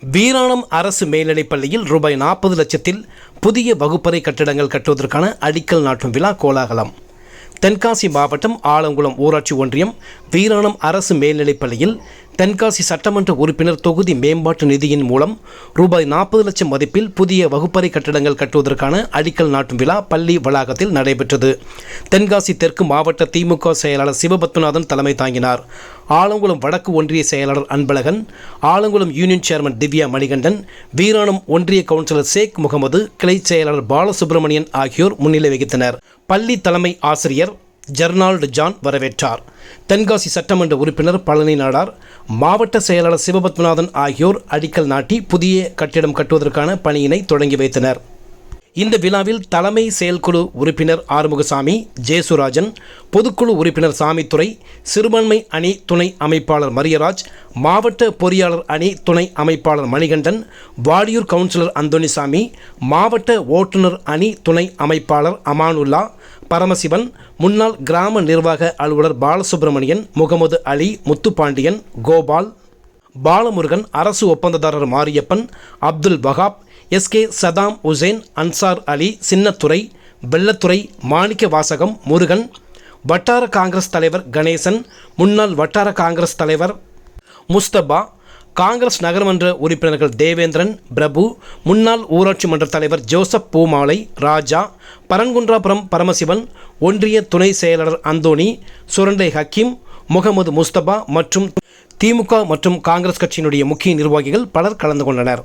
வீராணம் அரசு மேல்நிலைப் பள்ளியில் ரூபாய் நாற்பது லட்சத்தில் புதிய வகுப்பறை கட்டிடங்கள் கட்டுவதற்கான அடிக்கல் நாட்டும் விழா கோலாகலம். தென்காசி மாவட்டம் ஆலங்குளம் ஊராட்சி ஒன்றியம் வீராணம் அரசு மேல்நிலைப் பள்ளியில் தென்காசி சட்டமன்ற உறுப்பினர் தொகுதி மேம்பாட்டு நிதியின் மூலம் ரூபாய் நாற்பது லட்சம் மதிப்பில் புதிய வகுப்பறை கட்டிடங்கள் கட்டுவதற்கான அடிக்கல் நாட்டும் விழா பள்ளி வளாகத்தில் நடைபெற்றது. தென்காசி தெற்கு மாவட்ட திமுக செயலாளர் சிவபத்மநாதன் தலைமை தாங்கினார். ஆலங்குளம் வடக்கு ஒன்றிய செயலாளர் அன்பழகன் ஆலங்குளம் யூனியன் சேர்மன் திவ்யா மணிகண்டன் வீராணம் ஒன்றிய கவுன்சிலர் ஷேக் முகமது கிளை செயலாளர் பாலசுப்ரமணியன் ஆகியோர் முன்னிலை வகித்தனர். பள்ளி தலைமை ஆசிரியர் ஜெர்னால்டு ஜான் வரவேற்றார். தென்காசி சட்டமன்ற உறுப்பினர் பழனி நாடார் மாவட்ட செயலாளர் சிவபத்மநாதன் ஆகியோர் அடிக்கல் நாட்டி புதிய கட்டிடம் கட்டுவதற்கான பணியினை தொடங்கி வைத்தனர். இந்த விழாவில் தலைமை செயல்குழு உறுப்பினர் ஆறுமுகசாமி ஜேசுராஜன் பொதுக்குழு உறுப்பினர் சாமித்துறை சிறுபான்மை அணி துணை அமைப்பாளர் மரியராஜ் மாவட்ட பொறியாளர் அணி துணை அமைப்பாளர் மணிகண்டன் வாடியூர் கவுன்சிலர் அந்தோனிசாமி மாவட்ட ஓட்டுநர் அணி துணை அமைப்பாளர் அமானுல்லா பரமசிவன் முன்னாள் கிராம நிர்வாக அலுவலர் பாலசுப்ரமணியன் முகமது அலி முத்துப்பாண்டியன் கோபால் பாலமுருகன் அரசு ஒப்பந்ததாரர் மாரியப்பன் அப்துல் வகாப் எஸ்கே சதாம் உசேன் அன்சார் அலி சின்னத்துறை வெள்ளத்துறை மாணிக்க வாசகம் முருகன் வட்டார காங்கிரஸ் தலைவர் கணேசன் முன்னாள் வட்டார காங்கிரஸ் தலைவர் முஸ்தபா காங்கிரஸ் நகர்மன்ற உறுப்பினர்கள் தேவேந்திரன் பிரபு முன்னாள் ஊராட்சி மன்ற தலைவர் ஜோசப் பூமாலை ராஜா பரங்குன்றாபுரம் பரமசிவன் ஒன்றிய துணை செயலாளர் அந்தோணி சுரண்டை ஹக்கீம் முகமது முஸ்தபா மற்றும் திமுக மற்றும் காங்கிரஸ் கட்சியினுடைய முக்கிய நிர்வாகிகள் பலர் கலந்து கொண்டனர்.